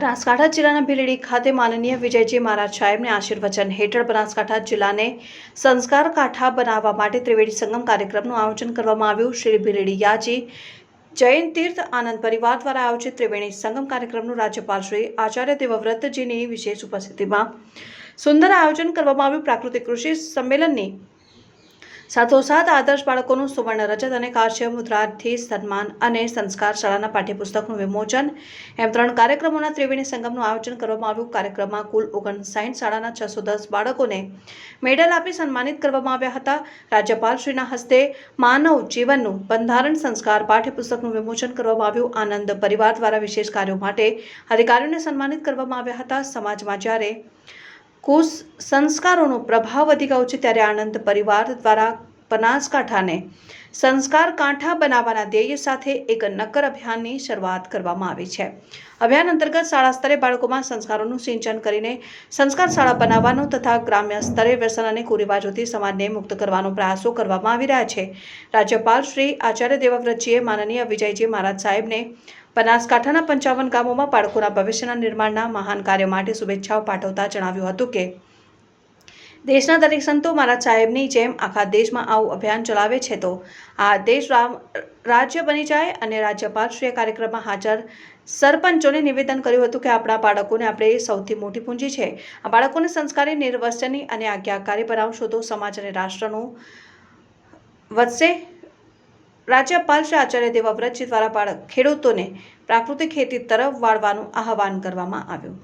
બનાસકાંઠા જિલ્લાના ભીલડી ખાતે માનનીય વિજયજી મહારાજ સાહેબને આશીર્વચન હેઠળ બનાસકાંઠા જિલ્લાને સંસ્કાર કાંઠા બનાવવા માટે ત્રિવેણી સંગમ કાર્યક્રમનું આયોજન કરવામાં આવ્યું. શ્રી ભીલડીયાજી જૈન તીર્થ આનંદ પરિવાર દ્વારા આયોજિત ત્રિવેણી સંગમ કાર્યક્રમનું રાજ્યપાલ શ્રી આચાર્ય દેવવ્રતજીની વિશેષ ઉપસ્થિતિમાં સુંદર આયોજન કરવામાં આવ્યું. પ્રાકૃતિક કૃષિ સંમેલનની સાથોસાથ આદર્શ બાળકોનું સુવર્ણ રજત અને કાશ્ય મુદ્રાથી સન્માન અને સંસ્કાર શાળાના પાઠ્યપુસ્તકનું વિમોચન. એમ ત્રણ કાર્યક્રમોના ત્રિવેણી સંગમનું આયોજન કરવામાં આવ્યું. કાર્યક્રમમાં કુલ ઓગણસાઠ શાળાના છસો દસ બાળકોને મેડલ આપી સન્માનિત કરવામાં આવ્યા હતા. રાજ્યપાલશ્રીના હસ્તે માનવ જીવનનું બંધારણ સંસ્કાર પાઠ્યપુસ્તકનું વિમોચન કરવામાં આવ્યું. આનંદ પરિવાર દ્વારા વિશેષ કાર્યો માટે અધિકારીઓને સન્માનિત કરવામાં આવ્યા હતા. સમાજમાં જ્યારે કુશ સંસ્કારોનો પ્રભાવ વધી ગયો છે ત્યારે આનંદ પરિવાર દ્વારા બનાસકાંઠાને સંસ્કાર કાંઠા બનાવવાના ધ્યેય સાથે એક નક્કર અભિયાનની શરૂઆત કરવામાં આવી છે. અભિયાન અંતર્ગત શાળા સ્તરે બાળકોમાં સંસ્કારોનું સિંચન કરીને સંસ્કાર શાળા બનાવવાનો તથા ગ્રામ્ય સ્તરે વ્યસન અને કુરિવાજોથી સમાજને મુક્ત કરવાનો પ્રયાસો કરવામાં આવી રહ્યા છે. રાજ્યપાલ શ્રી આચાર્ય દેવવ્રતજીએ માનનીય વિજયજી મહારાજ સાહેબને બનાસકાંઠાના પંચાવન ગામોમાં બાળકોના ભવિષ્યના નિર્માણના મહાન કાર્ય માટે શુભેચ્છાઓ પાઠવતા જણાવ્યું હતું કે દેશના દરેક સંતો મહારાજ સાહેબની જેમ આખા દેશમાં આવું અભિયાન ચલાવે છે તો આ દેશ રામ, રાજ્ય બની જાય અને રાજ્યપાલશ્રીએ કાર્યક્રમમાં હાજર સરપંચોને નિવેદન કર્યું હતું કે આપણા બાળકોને આપણે સૌથી મોટી પૂંજી છે. આ બાળકોને સંસ્કારી, નિર્વસની અને આજ્ઞાકારી બનાવશો તો સમાજ અને રાષ્ટ્રનું વધશે. રાજ્યપાલ શ્રી આચાર્ય દેવવ્રતજી દ્વારા બાળક ખેડૂતોને પ્રાકૃતિક ખેતી તરફ વાળવાનું આહવાન કરવામાં આવ્યું.